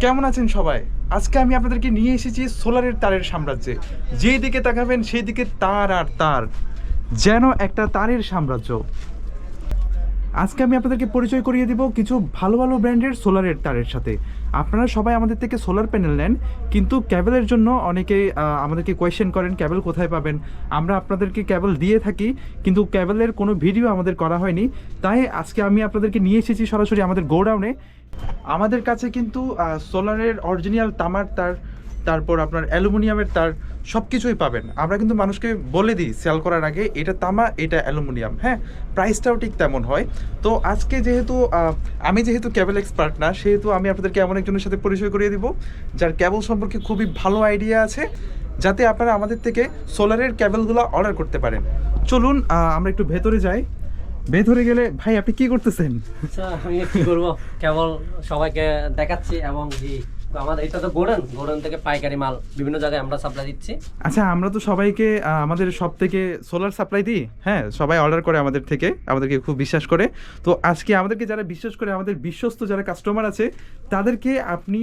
কেমন আছেন সবাই? আজকে আমি আপনাদেরকে নিয়ে এসেছি সোলারের তারের সাম্রাজ্যে। যেই দিকে তাকাবেন সেই দিকে তার আর তার। যেন একটা তারের সাম্রাজ্য। আজকে আমি আপনাদেরকে পরিচয় করিয়ে দিব কিছু ভালো ভালো ব্র্যান্ডের সোলারের তারের সাথে। আপনারা সবাই আমাদের থেকে সোলার প্যানেল নেন কিন্তু ক্যাবেলের জন্য অনেকেই আহ, আমাদেরকে কোয়েশ্চেন করেন ক্যাবেল কোথায় পাবেন? আমরা আপনাদেরকে ক্যাবেল দিয়ে থাকি কিন্তু ক্যাবেলের কোনো ভিডিও আমাদের করা হয়নি। তাই আজকে আমি আপনাদেরকে নিয়ে এসেছি সরাসরি আমাদের গোডাউনে। আমাদের কাছে কিন্তু সোলারের অরিজিনাল তামার তার তারপর আপনার অ্যালুমিনিয়ামের তার সব কিছুই পাবেন। আমরা কিন্তু মানুষকে বলে দিই সেল করার আগে এটা তামা, এটা অ্যালুমিনিয়াম হ্যাঁ? প্রাইসটাও ঠিক তেমন হয়। তো আজকে যেহেতু আমি যেহেতু ক্যাবেল এক্সপার্ট না সেহেতু আমি আপনাদেরকে এমন একজনের সাথে পরিচয় করিয়ে দিব, যার ক্যাবল সম্পর্কে খুবই ভালো আইডিয়া আছে, যাতে আপনারা আমাদের থেকে সোলারের ক্যাবেলগুলো অর্ডার করতে পারেন। চলুন আমরা একটু ভেতরে যাই। ভেতরে গেলে, ভাই, আপনি কি করতেছেন? আমি কি করব? কেবল সবাইকে দেখাচ্ছি এবং আমাদের এটা তো গোডান গোডান থেকে পাইকারি মাল বিভিন্ন জায়গায় আমরা সাপ্লাই দিচ্ছি। আচ্ছা আমরা তো সবাইকে আমাদের সব থেকে সোলার সাপ্লাই দিই হ্যাঁ সবাই অর্ডার করে আমাদের থেকে আমাদেরকে খুব বিশ্বাস করে। তো আজকে আমাদেরকে যারা বিশ্বাস করে আমাদের বিশ্বস্ত যারা কাস্টমার আছে তাদেরকে আপনি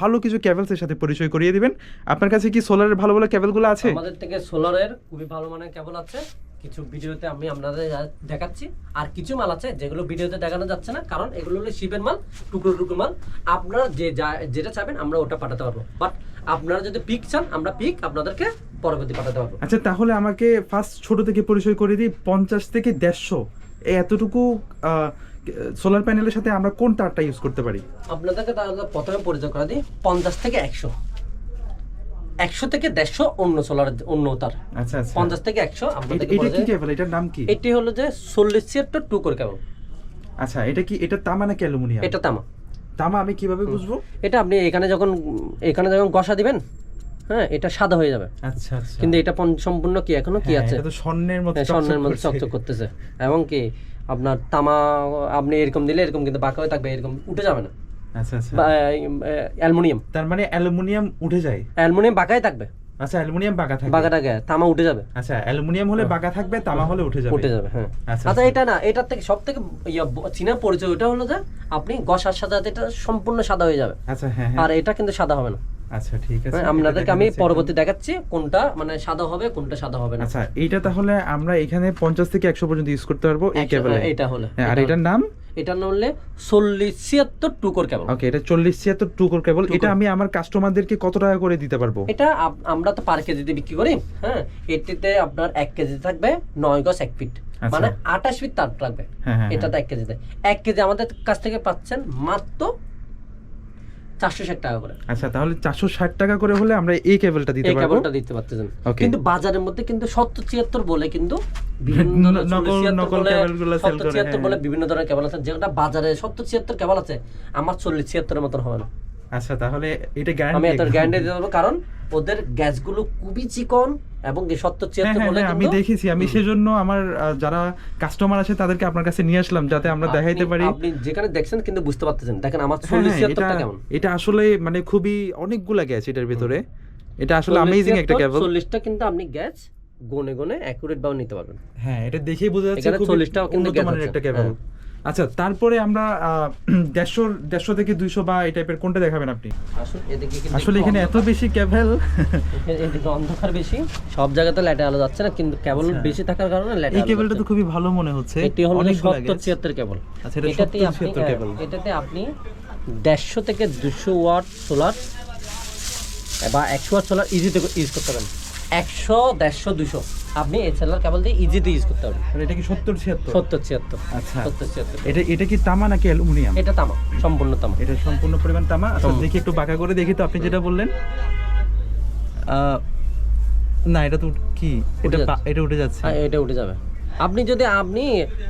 ভালো কিছু ক্যাবেলসের সাথে পরিচয় করিয়ে দিবেন। আপনার কাছে কি সোলারের ভালো ভালো ক্যাবেলগুলো আছে? আমাদের থেকে সোলারের খুবই ভালো মানের কেবল আছে। কিছু ভিডিওতে আমি আপনাদের দেখাচ্ছি। আর কিছু মাল আছে যেগুলো ভিডিওতে দেখানো যাচ্ছে না কারণ এগুলো হলো শিপের মাল টুকরো টুকরো মাল। আপনারা যে যেটা চাইবেন আমরা ওটা পাঠাতে পারব। বাট আপনারা যদি পিক চান আমরা পিক আপনাদেরকে পরবর্তী পাঠাতে পারব। আচ্ছা তাহলে আমাকে ফার্স্ট ছোট থেকে পরিচয় করে দিই পঞ্চাশ থেকে দেড়শো। এতটুকু সোলার প্যানেলের সাথে আমরা কোন তারটা ইউজ করতে পারি? আপনাদেরকে তাহলে প্রথমে পরিচয় করে দিই পঞ্চাশ থেকে একশো। একশো থেকে দেড়শো অন্য সোলার অন্য তার। আচ্ছা আচ্ছা। পঞ্চাশ থেকে একশো এটা কি কেবল? এটার নাম কি? এটি হলো যে চল্লিশ ছিয়াত্তর টু করে কেবল আচ্ছা এটা কি এটা তামা নাকি অ্যালুমিনিয়াম? এটা তামা। তামা আমি কীভাবে বুঝব? এটা আপনি এখানে যখন এখানে যখন গসা দিবেন হ্যাঁ এটা সাদা হয়ে যাবে। আচ্ছা আচ্ছা। কিন্তু এটা সম্পূর্ণ কি এখনও কি হ্যাঁ, আছে? এটা তো স্বর্ণের মতো হ্যাঁ, স্বর্ণের মধ্যে চকচক চকচক করতেছে। এবং কি আপনার তামা আপনি এরকম দিলে এরকম কিন্তু বাঁকা হয়ে থাকবে এরকম উঠে যাবে না। আচ্ছা আচ্ছা। অ্যালুমিনিয়াম তার মানে অ্যালুমিনিয়াম। উঠে যায়? অ্যালুমিনিয়াম বাঁকাই থাকবে। আচ্ছা অ্যালুমিনিয়াম বাঁকা থাকবে। বাঁকাটাকে তামা উঠে যাবে। আচ্ছা অ্যালুমিনিয়াম হলে বাঁকা থাকবে তামা হলে উঠে যাবে। উঠে যাবে হ্যাঁ। আচ্ছা, আচ্ছা। আচ্ছা। এটা না এটার থেকে সব থেকে চীনা পরিচয় ওটা হলো যে আপনি গসার সাথে এটা সম্পূর্ণ সাদা হয়ে যাবে। আচ্ছা হ্যাঁ আর হ্যাঁ এটা কিন্তু সাদা হবে না। আচ্ছা ঠিক আছে। হ্যাঁ, আপনাদেরকে আমি পরবর্তী দেখাচ্ছি কোনটা মানে সাদা হবে কোনটা সাদা হবে না। আচ্ছা এইটা তাহলে আমরা এখানে পঞ্চাশ থেকে একশো পর্যন্ত ইউজ করতে পারব এই কেবলে এটা হলে। আর এটার নাম? এটা না হলে চল্লিশ ছিয়াত্তর টুকর কেবল ওকে এটা চল্লিশ ছিয়াত্তর টুকর কেবল এটা আমি আমার কাস্টমারদেরকে কত টাকা করে দিতে পারব? এটা আমরা তো পার কেজিতে বিক্রি করি হ্যাঁ? এটিতে আপনার এক কেজি থাকবে নয় গজ এক ফিট আচ্ছা। মানে আঠাশ ফিট তার লাগবে। হ্যাঁ তো এটাতে এক কেজিতে। এক কেজি আমাদের কাছ থেকে পাচ্ছেন মাত্র চারশো ষাট টাকা করে। আচ্ছা তাহলে চারশো ষাট টাকা করে হলে আমরা এই কেবলটা দিতে পারব? কেবলটা দিতে পারতেছেন। কিন্তু বাজারের মধ্যে কিন্তু সত্তর ছিয়াত্তর বলে কিন্তু বিভিন্ন ধরনের নকল- 40, 76 নকল বলে, কেবলগুলো sell 70, করে, 76 বলে হ্যাঁ। বিভিন্ন ধরনের কেবল আছে। যেটা বাজারে সত্তর ছিয়াত্তর কেবল আছে আমার চল্লিশ ছিয়াত্তরের মতন হবে না। আচ্ছা তাহলে এটা আমি এত গ্যারান্টি দিতে পারব কারণ ওদের গ্যাসগুলো খুবই চিকন এবং কি সত্তর ছিয়াত্তর আমি দেখেছি আমি সেজন্য আমার যারা কাস্টমার আছে তাদেরকে আপনার কাছে নিয়ে আসলাম যাতে আমরা দেখাইতে পারি। আপনি যেখানে দেখছেন কিন্তু বুঝতে পারতেছেন। দেখেন আমার হ্যাঁ, চল্লিশ হ্যাঁ, ছিয়াত্তরটা এটা কেমন? এটা আসলে মানে খুবই অনেকগুলা গ্যাস এটার ভিতরে। এটা আসলে অ্যামেজিং একটা কেবল চল্লিশটা কিন্তু আপনি গ্যাস গনে গনে অ্যাকুরেট ভাবে নিতে পারবেন। হ্যাঁ এটা দেখেই বোঝা যাচ্ছে 40টাও কিন্তু উন্নত মানের একটা কেবল। আচ্ছা তারপরে আমরা দেড়শো দেড়শো থেকে দুইশো বা এই টাইপের কোনটা দেখাবেন আপনি? আসলে এখানে এত বেশি কেবল। এদিকে অন্ধকার বেশি। সব জায়গাতে লাইটে আলো যাচ্ছে না কিন্তু কেবল আচ্ছা। বেশি থাকার কারণে লাইট এই কেবলটা তো খুবই ভালো মনে হচ্ছে। এটি হলো অনেকগুলা সত্তর gas। ছিয়াত্তর কেবল। আচ্ছা, এটা এটাতে 70 আপনি 76 হ্যাঁ, কেবল। এটাতে আপনি দেড়শো থেকে দুশো ওয়াট সোলার বা একশো ওয়াট সোলার ইজিতে ইউজ করতে পারেন। একশো দেড়শো দুশো আপনি এই সোলার কেবল দিয়ে ইজিতে ইউজ করতে পারবেন এটা কি সত্তর ছিয়াত্তর? সত্তর ছিয়াত্তর। আচ্ছা। সত্তর ছিয়াত্তর। এটা এটা কি তামা নাকি অ্যালুমিনিয়াম? এটা তামা সম্পূর্ণ তামা। এটা সম্পূর্ণ পরিমাণ তামা? আচ্ছা দেখি একটু বাঁকা করে দেখি তো আপনি যেটা বললেন। না এটা তো কি? এটা এটা উঠে যাচ্ছে। হ্যাঁ এটা উঠে যাবে। আপনি যদি আপনি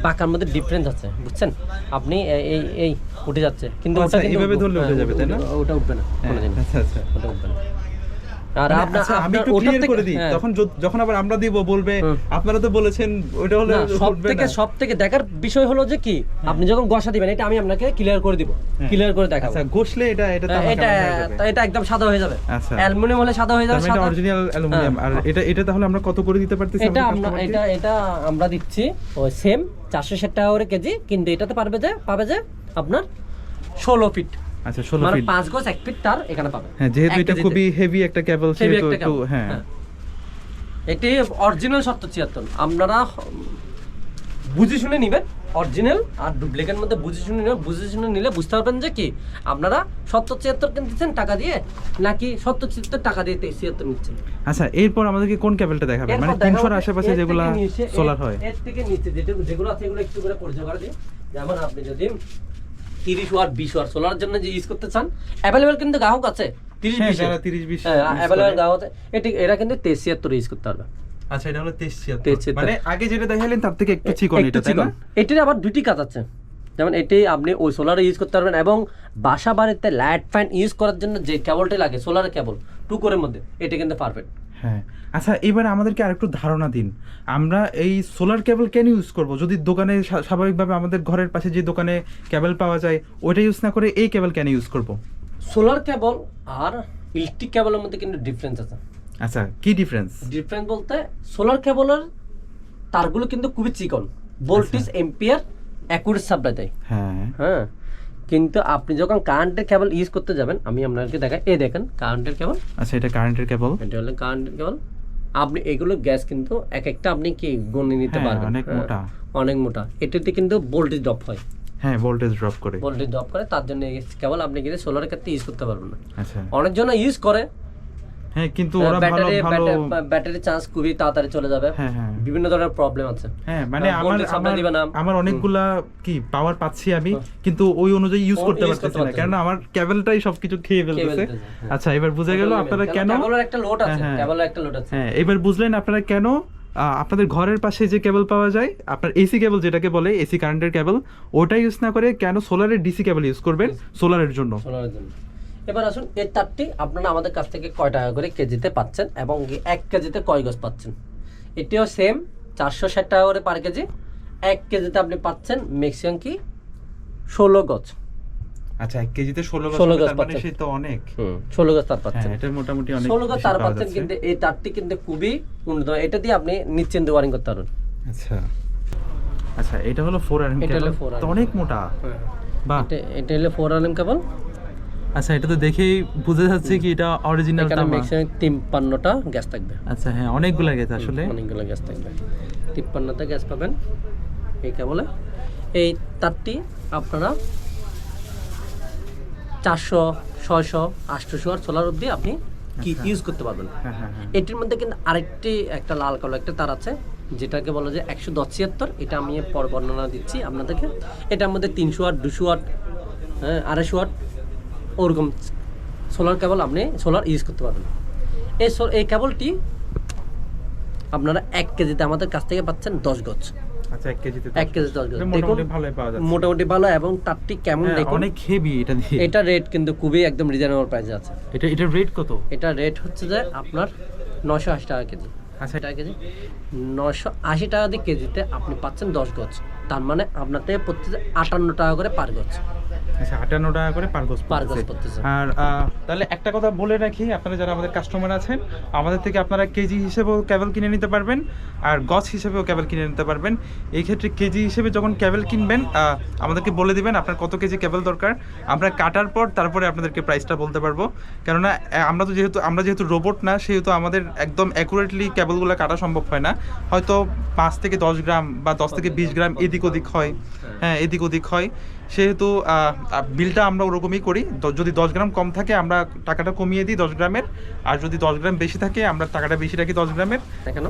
বাঁকার মধ্যে ডিফারেন্স আছে বুঝছেন? আপনি এই এই উঠে যাচ্ছে। কিন্তু আচ্ছা, ওটা এইভাবে ধরলে উঠে যাবে, তাই না? ওটা উঠবে না হ্যাঁ। আচ্ছা আচ্ছা। ওটা উঠবে না। আর মানে আচ্ছা, আমি একটু ক্লিয়ার করে দিই। হ্যাঁ। তখন যখন আবার আমরা দিব বলবে আপনারা তো বলেছেন হলে না, সব উঠবে থেকে না। সব থেকে দেখার বিষয় হলো যে কি আপনি যখন গসা দিবেন এটা আমি আপনাকে ক্লিয়ার করে দিব। ক্লিয়ার করে দেখাবো। আচ্ছা ঘষলে এটা এটা এটা হয়ে? তা এটা একদম সাদা হয়ে যাবে। আচ্ছা। অ্যালুমিনিয়াম হলে সাদা হয়ে যাবে মানে এটা সাদা অরিজিনাল অ্যালুমিনিয়াম আর এটা এটা তাহলে আমরা কত করে দিতে পারতেছি এটা আমরা এটা এটা আমরা দিচ্ছি ওই সেম চারশো ষাট টাকা করে কেজি কিন্তু এটাতে পারবে যে পাবে যে আপনার ষোলো ফিট আচ্ছা ষোলো মানে ফিট পাঁচ গজ এক ফিট তার এখানে পাবেন হ্যাঁ যেহেতু এটা খুবই হেভি একটা কেবল সেহেতু একটু হ্যাঁ। এটি অরিজিনাল সত্তর ছিয়াত্তর। আপনারা বুঝে শুনে নিবেন অরিজিনাল আর ডুপ্লিকেট মধ্যে বুঝে শুনে নেবেন। বুঝে শুনে নিলে বুঝতে পারবেন যে কি আপনারা সত্তর ছিয়াত্তর কিনতেছেন টাকা দিয়ে নাকি সত্তর ছিয়াত্তর টাকা দিয়ে ছিয়াত্তর নিচ্ছেন? আচ্ছা এরপর আমাদেরকে কোন কেবলটা দেখাবেন মানে তিনশোর আশেপাশে যেগুলা সোলার হয়। এর থেকে নিচে যেগুলো আছে এগুলো একটু করে পরিচয় করে দিই। যেমন আপনি যদি তিরিশ ওয়াট বিশ ওয়াট সোলার জন্য যে ইউজ করতে চান অ্যাভেলেবেল কিন্তু গ্রাহক আছে তিরিশ হ্যাঁ বিশ তিরিশ বিশ অ্যাভেলেবেল গ্রাহক আছে। এটি এরা কিন্তু তেইশ ছিয়াত্তর ইউজ করতে পারবে। আচ্ছা এটা হলো তেইশ ছিয়াত্তর। মানে আগে যেটা দেখালেন তার থেকে একটু চিকন এটা তাই না? চিকন। এটির আবার দুটি কাজ আছে। যেমন এটি আপনি ওই সোলারে ইউজ করতে পারবেন এবং বাসা বাড়িতে লাইট ফ্যান ইউজ করার জন্য যে কেবলটি লাগে সোলার কেবল টু কোরের মধ্যে এটা কিন্তু পারফেক্ট হ্যাঁ। আচ্ছা এবার আমাদেরকে আরেকটু ধারণা দিন। আমরা এই সোলার কেবল কেন ইউজ করব? যদি দোকানে স্বাভাবিকভাবে আমাদের ঘরের পাশে যে দোকানে কেবল পাওয়া যায় ওইটা ইউজ না করে এই কেবল কেন ইউজ করব? সোলার কেবল আর ইলেকট্রিক কেবলের মধ্যে কিন্তু ডিফারেন্স আছে। আচ্ছা কি ডিফারেন্স ডিফারেন্স বলতে সোলার কেবলের তারগুলো কিন্তু খুবই চিকন। ভোল্টেজ এম্পিয়ার অ্যাকুরেট সাপ্লাই দেয়। হ্যাঁ। হ্যাঁ। কিন্তু আপনি যখন কারেন্টের কেবল ইউজ করতে যাবেন আমি আপনাকে দেখাই এ দেখেন কারেন্টের কেবল আচ্ছা এটা কারেন্টের কেবল এটা হলো কারেন্টের কেবল আপনি এগুলো গ্যাস কিন্তু এক একটা আপনি কি গুনে নিতে হ্যাঁ, পারবেন? অনেক হ্যাঁ, মোটা। অনেক মোটা। এটাতে কিন্তু ভোল্টেজ ড্রপ হয়। হ্যাঁ ভোল্টেজ ড্রপ করে। ভোল্টেজ ড্রপ করে তার জন্য কেবল আপনি কিন্তু সোলার ক্ষেত্রে ইউজ করতে পারবেন না। আচ্ছা। অনেকজন ইউজ করে হ্যাঁ কিন্তু ওরা ভালো ভালো ব্যাটারি চার্জ খুবই তাড়াতাড়ি চলে যাবে। হ্যাঁ হ্যাঁ। বিভিন্ন ধরনের প্রবলেম আছে। হ্যাঁ মানে আমার আমার আমার অনেকগুলা কি পাওয়ার পাচ্ছি আমি কিন্তু ওই অনুযায়ী ইউজ করতে পারতেছি না। কারণ আমার কেবলটাই সবকিছু খেয়ে ফেলতেছে। হ্যাঁ। আচ্ছা এবার বুঝে গেল আপনারা কেন? কেবলের একটা লোড আছে হ্যাঁ, হ্যাঁ। কেবলের একটা লোড আছে। হ্যাঁ এবার বুঝলেন আপনারা কেন? আপনাদের ঘরের পাশে যে কেবল পাওয়া যায় আপনার এসি কেবল যেটাকে বলে এসি কারেন্টের কেবল ওটা ইউজ না করে কেন সোলারের ডিসি কেবল ইউজ করবেন সোলারের জন্য? সোলারের জন্য। এবার আসুন এই তারটি আপনারা আমাদের কাছ থেকে কয় টাকা করে কেজিতে পাচ্ছেন এবং এক কেজিতে কয় গজ পাচ্ছেন? এটিও সেম চারশো ষাট টাকা করে পার কেজি। এক কেজিতে আপনি পাচ্ছেন ম্যাক্সিমাম কি? ষোলো গজ। আচ্ছা এক কেজিতে ষোলো গজ 16 গজ তার মানে পাচ্ছেন। সে তো অনেক। ষোলো গজ তার হ্যাঁ পাচ্ছেন এটা মোটামুটি অনেক ষোলো গজ তার পাচ্ছেন কিন্তু এই তারটি কিন্তু খুবই উন্নত। এটা দিয়ে আপনি নিশ্চিন্তে ওয়ারিং করতে পারবেন। আচ্ছা। আচ্ছা এটা হলো ফোর কেবল অনেক মোটা। বাহ। এটা হলো ফোর কেবল আচ্ছা এটা তো দেখেই বোঝা যাচ্ছে কি এটা অরিজিনাল এখানে ম্যাক্সিমাম তিপ্পান্নটা গ্যাস থাকবে। আচ্ছা হ্যাঁ অনেকগুলা গ্যাস আসলে। অনেকগুলো গ্যাস থাকবে। তিপ্পান্নটা গ্যাস পাবেন। এই কেবলে। এই তারটি আপনারা চারশো ছয়শো আটশোশো আর সোলার অব্দি আপনি কি ইউজ করতে পারবেন। হ্যাঁ হ্যাঁ হ্যাঁ। এটির মধ্যে কিন্তু আরেকটি একটা লাল কালো একটা তার আছে যেটাকে বলা যায় একশো দশ ছিয়াত্তর। এটা আমি পর বর্ণনা দিচ্ছি আপনাদেরকে। এটার মধ্যে তিনশো আট দুশো ওয়াট হ্যাঁ আড়াইশো ওয়াট ওরকম সোলার কেবল আপনি সোলার ইউজ করতে পারবেন। এই এই কেবলটি আপনারা এক কেজিতে আমাদের কাছ থেকে পাচ্ছেন দশ গজ। আচ্ছা এক কেজিতে এক কেজি দশ গজ। দেখুন মোটামুটি ভালো এবং তারটি কেমন হ্যাঁ, দেখুন। অনেক হেভি এটা দিয়ে। এটা রেট কিন্তু খুবই একদম রিজনেবল প্রাইসে আছে। এটা রেট কত? এটা রেট হচ্ছে যে আপনার নশো আশি টাকা কেজি। আচ্ছা। টাকা কেজি? নশো আশি টাকা দিয়ে কেজিতে আপনি পাচ্ছেন দশ গজ। তার মানে আপনার থেকে প্রত্যেক আটান্ন টাকা করে পার গজ। আচ্ছা আটান্ন টাকা করে পার। পড়তেছে। আর তাহলে একটা কথা বলে রাখি আপনারা যারা আমাদের কাস্টমার আছেন আমাদের থেকে আপনারা কেজি হিসেবেও কেবল কিনে নিতে পারবেন আর গজ হিসেবেও কেবল কিনে নিতে পারবেন। এই ক্ষেত্রে কেজি হিসেবে যখন কেবল কিনবেন আমাদেরকে বলে দিবেন আপনার কত কেজি কেবল দরকার। আমরা কাটার পর তারপরে আপনাদেরকে প্রাইসটা বলতে পারব। কেননা আমরা তো যেহেতু আমরা যেহেতু রোবট না সেহেতু আমাদের একদম অ্যাকুরেটলি কেবলগুলো কাটা সম্ভব হয় না। হয়তো পাঁচ থেকে দশ গ্রাম বা দশ থেকে বিশ গ্রাম এদিক ওদিক হয়। হ্যাঁ এদিক ওদিক হয়। সেহেতু বিলটা আমরা ওরকমই করি। যদি দশ গ্রাম কম থাকে আমরা টাকাটা কমিয়ে দিই দশ গ্রামের। আর যদি দশ গ্রাম বেশি থাকে আমরা টাকাটা বেশি রাখি দশ গ্রামের। কেন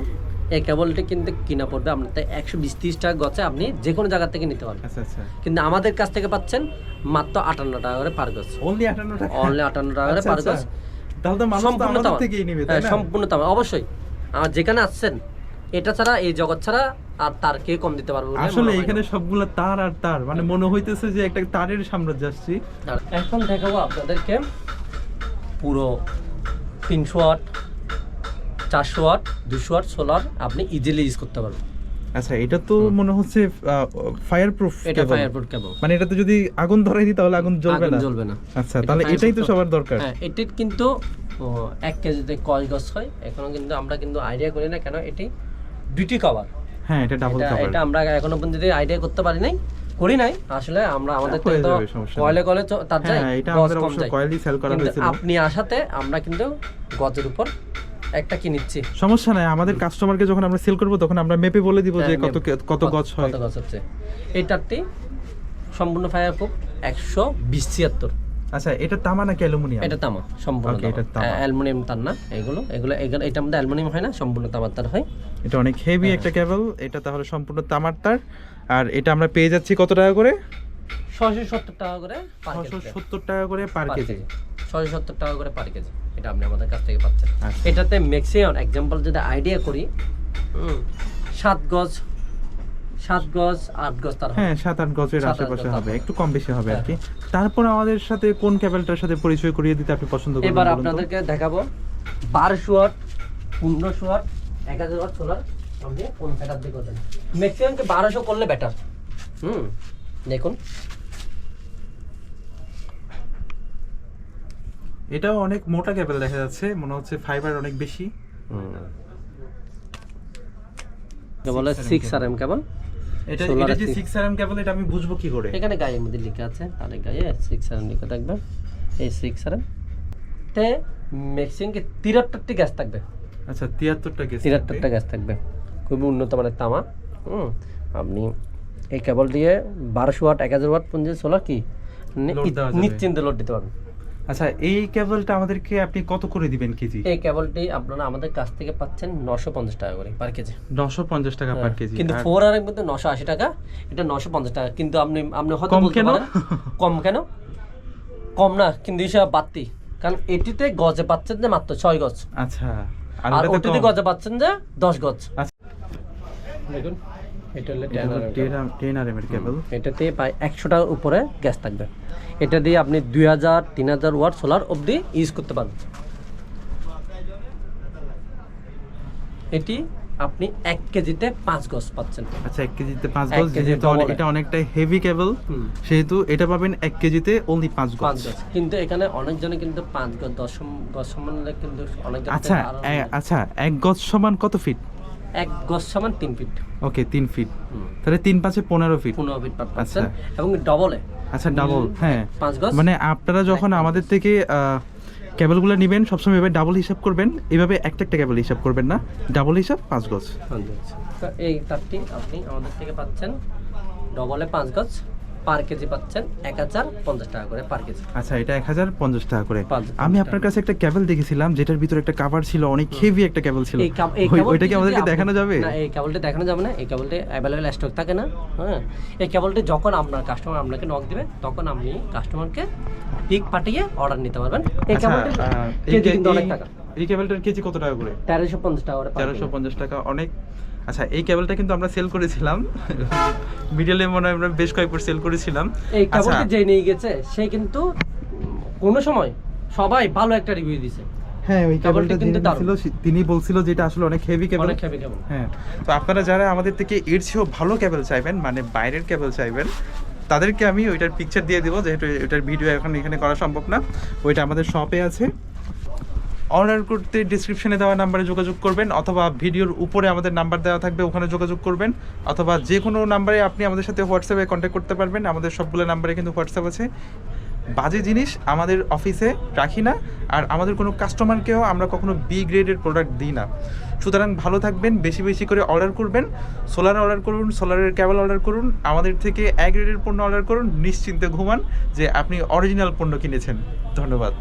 এই কেবলটি কিন্তু কিনা পড়বে। আপনার তাই একশো বিশ তিরিশ টাকা গছে আপনি যে কোনো জায়গা থেকে নিতে পারবেন। আচ্ছা আচ্ছা। কিন্তু আমাদের কাছ থেকে পাচ্ছেন মাত্র আটান্ন টাকা করে পার গজ অনলি আটান্ন টাকা? অনলি আটান্ন টাকা করে আচ্ছা, পার তো সম্পূর্ণ হ্যাঁ, সম্পূর্ণ অবশ্যই। যেখানে আসছেন এটা ছাড়া এই জগৎ ছাড়া আর তার কে কম দিতে পারব আসলে হয়। এখানে সবগুলা তার আর তার। মানে মনে হইতেছে যে একটা তারের সাম্রাজ্য আসছি। এখন দেখাবো আপনাদেরকে পুরো তিনশো ওয়াট চারশো আট দুশো ওয়াট সোলার আপনি ইজিলি ইউজ করতে পারবেন। আচ্ছা এটা তো মনে হচ্ছে ফায়ার প্রুফ এটা ফায়ারপ্রুফ কেবল মানে এটাতে যদি আগুন ধরাই দিই তাহলে আগুন জ্বলবে না? জ্বলবে না। আচ্ছা তাহলে এটাই তো সবার দরকার। হ্যাঁ এটির কিন্তু এক কেজিতে কয় গছ হয়? এখনও কিন্তু আমরা কিন্তু আইডিয়া করি না কেন এটি দুটি কভার হ্যাঁ এটা ডাবল কভার এটা আমরা এখনও পর্যন্ত আইডিয়া করতে পারি নাই করি নাই। আসলে আমরা আমাদের হয়ে তো যাবে, সমস্যা কয়লে কয়লে তার যায় হ্যাঁ এটা আমাদের অবশ্য যায়। কয়েলই সেল করা হয়েছিল। আপনি আসাতে আমরা কিন্তু গজের উপর একটা কি নিচ্ছি? সমস্যা নাই আমাদের কাস্টমারকে যখন আমরা সেল করব তখন আমরা মেপে বলে দিব যে হ্যাঁ, কত কত গজ হয়। কত গজ হচ্ছে। এই তারটি সম্পূর্ণ ফায়ার প্রুফ একশো বিশ ছিয়াত্তর। আচ্ছা এটা তামা নাকি অ্যালুমিনিয়াম? এটা তামা সম্পূর্ণ এটা তামা। অ্যালুমিনিয়াম তার না এগুলো এগুলো এগুলো এটা আমাদের অ্যালুমিনিয়াম হয় না সম্পূর্ণ তামার তার হয়। এটা অনেক হেভি হ্যাঁ। একটা কেবল এটা তাহলে সম্পূর্ণ তামার তার। আর এটা আমরা পেয়ে যাচ্ছি কত টাকা করে? ছয়শো সত্তর টাকা করে ছশো সত্তর টাকা করে পার কেজি। ছয়শো সত্তর টাকা করে পার কেজি। এটা আপনি আমাদের কাছ থেকে পাচ্ছেন। আচ্ছা। এটাতে ম্যাক্সিমাম এক্সাম্পল যদি আইডিয়া করি হুম, সাত গজ সাত গজ আট গজ তার হ্যাঁ সাত আট গজের আশেপাশে হবে। একটু কম বেশি হবে আর হ্যাঁ। কি। তারপর আমাদের সাথে কোন কেবলটার সাথে পরিচয় করিয়ে দিতে আপনি পছন্দ করবেন এবার আপনাদেরকে দেখাবো। বারোশো ওয়াট পনেরোশো ওয়াট এক হাজার ওয়াট সোলার আপনি কোন দিয়ে করবেন। বারোশো করলে বেটার হুম দেখুন। এটাও অনেক মোটা কেবল দেখা যাচ্ছে মনে হচ্ছে ফাইবার অনেক বেশি। বলে সিক্স আর এম কেবল। এটা এটা যে 6 আরএম কেবল এটা আমি বুঝব কি করে? এখানে গায়ের মধ্যে লেখা আছে তার গায়ে সিক্স আর এম লেখা থাকবে। এই সিক্স আর এম তে কি তিরাত্তরটি গ্যাস থাকবে। আচ্ছা 73টা গেছে তিরাত্তরটা গ্যাস থাকবে। খুবই উন্নত মানের তামা হুম? আপনি এই কেবল দিয়ে বারোশো ওয়াট এক হাজার ওয়াট পর্যন্ত সোলার কি? নিশ্চিন্তে লোড দিতে পারবেন। আচ্ছা এই কেবলটা আমাদেরকে আপনি কত করে দিবেন কেজি? এই কেবলটি আপনারা আমাদের কাছ থেকে পাচ্ছেন নশো পঞ্চাশ টাকা করে পার কেজি। 950 টাকা পার কেজি। হ্যাঁ, কিন্তু আর ফোর আর মধ্যে নশো আশি টাকা এটা নশো পঞ্চাশ টাকা। কিন্তু আপনি আপনি হয়তো বলতে? পারেন, কম কেন? কম না কিন্তু হিসাবে বাড়তি। কারণ এটিতে গজে পাচ্ছেন যে মাত্র ছয় গজ। আচ্ছা আর ওটিতে গজে পাচ্ছেন যে দশ গজ। আচ্ছা। দেখুন। এটা হলো 10 10 আরএম এর কেবল এটাতে প্রায় একশো টাকার উপরে গ্যাস থাকবে। এটা দিয়ে আপনি দুই হাজার তিন হাজার ওয়াট সোলার অবধি ইউজ করতে পারবেন। এটি আপনি এক কেজিতে পাঁচ গজ পাচ্ছেন। আচ্ছা 1 কেজিতে 5 এক গজ যেহেতু এটা অনেকটাই হেভি কেবল সেহেতু এটা পাবেন 1 কেজিতে অনলি পাঁচ গজ। গজ। কিন্তু এখানে অনেকজনে কিন্তু পাঁচ গজ দশ সম- গজ সমান কিন্তু অনেকজন আচ্ছা আচ্ছা এক গজ সমান কত ফিট এক গজ সমান তিন ফিট ওকে তিন ফিট তাহলে তিন পাঁচে 15 ফিট পনেরো ফিট পাচ্ছেন আচ্ছা। এবং ডবলে আচ্ছা ডাবল হ্যাঁ। পাঁচ গজ মানে আপনারা যখন আমাদের থেকে কেবলগুলো নেবেন সবসময় এভাবে ডাবল হিসাব করবেন। এভাবে একটা একটা কেবল হিসাব করবেন না। ডাবল হিসাব পাঁচ গজ এই তারটি আপনি আমাদের থেকে পাচ্ছেন। ডবলে পাঁচ গজ পার কেজি পাচ্ছেন এক হাজার পঞ্চাশ টাকা করে পার কেজি। আচ্ছা এটা এক হাজার পঞ্চাশ টাকা করে। আমি আপনার কাছে একটা কেবল দেখেছিলাম যেটার ভিতরে একটা কাভার ছিল অনেক হেভি একটা কেবল ছিল। ওইটা কি আমাদেরকে দেখানো যাবে? না এই কেবলটি দেখানো যাবে না। এই কেবলটি অ্যাভেলেবেল স্টক থাকে না। হ্যাঁ। এই কেবলটি যখন আপনার কাস্টমার আপনাকে নক দিবে তখন আপনি কাস্টমারকে পিক পাঠিয়ে অর্ডার নিতে পারবেন। এই আচ্ছা, কেজি কিন্তু অনেক টাকা। এই কেবলটার কেজি কত টাকা করে? তেরোশো পঞ্চাশ টাকা করে তেরোশো পঞ্চাশ টাকা অনেক আচ্ছা এই কেবলটা কিন্তু আমরা সেল করেছিলাম। মিডলে মনে হয় আমরা বেশ কয়েকবার সেল করেছিলাম। এই আচ্ছা। কেবলটি যে নিয়ে গেছে সে কিন্তু কোনো সময় সবাই ভালো একটা রিভিউ দিছে। হ্যাঁ ওই কেবলটা কেবলটা যিনি ছিল তিনি বলছিল যে এটা আসলে অনেক হেভি কেবল অনেক হেভি কেবল হ্যাঁ। তো আপনারা যারা আমাদের থেকে এর চেয়েও ভালো কেবল চাইবেন মানে বাইরের কেবল চাইবেন তাদেরকে আমি ওইটার পিকচার দিয়ে দিব যেহেতু ওইটার ভিডিও এখন এখানে করা সম্ভব না। ওইটা আমাদের শপে আছে। অর্ডার করতে ডিসক্রিপশনে দেওয়া নাম্বারে যোগাযোগ করবেন অথবা ভিডিওর উপরে আমাদের নাম্বার দেওয়া থাকবে, ওখানে যোগাযোগ করবেন অথবা যে কোনো নাম্বারে আপনি আমাদের সাথে হোয়াটসঅ্যাপে কন্ট্যাক্ট করতে পারবেন। আমাদের সবগুলো নাম্বারে কিন্তু হোয়াটসঅ্যাপ আছে। বাজে জিনিস আমাদের অফিসে রাখি না আর আমাদের কোনো কাস্টমারকেও আমরা কখনো বি গ্রেডের প্রোডাক্ট দিই না। সুতরাং ভালো থাকবেন, বেশি বেশি করে অর্ডার করবেন সোলার অর্ডার করুন সোলারের কেবল অর্ডার করুন, আমাদের থেকে এক গ্রেডের পণ্য অর্ডার করুন, নিশ্চিন্তে ঘুমান যে আপনি অরিজিনাল পণ্য কিনেছেন। ধন্যবাদ।